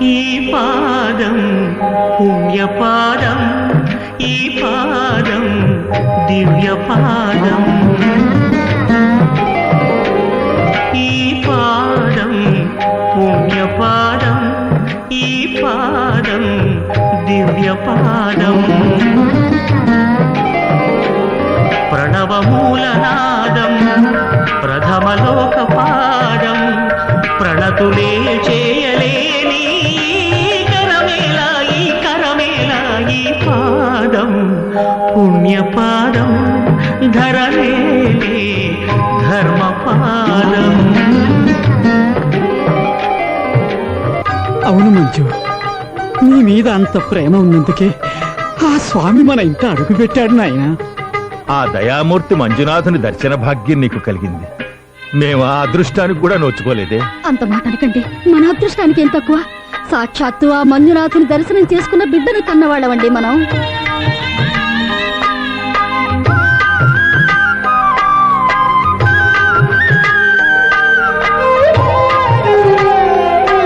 ఈ పాదం పుణ్యపాదం ఈ పాదం దివ్యపాదం. ఈ పాదం పుణ్యపాదం ఈ పాదం దివ్యపాదం. ప్రణవమూలనాదం ప్రథమలోకపాదం ప్రణతులే చేయలే పుణ్యపాదం ధరలేలే ధర్మపాదం. అవును మంజు నీ మీద అంత ప్రేమ ఉన్నందుకే ఆ స్వామి మన ఇంట అడుగు పెట్టాడు నాయన. ఆ దయామూర్తి మంజునాథుని దర్శన భాగ్యం నీకు కలిగింది. మేము ఆ అదృష్టానికి కూడా నోచుకోలేదే. అంత మాట అనకండి. మన అదృష్టానికి ఏం తక్కువ? సాక్షాత్తు ఆ మంజునాథుని దర్శనం చేసుకున్న బిడ్డను కన్నవాళ్ళమండి మనం.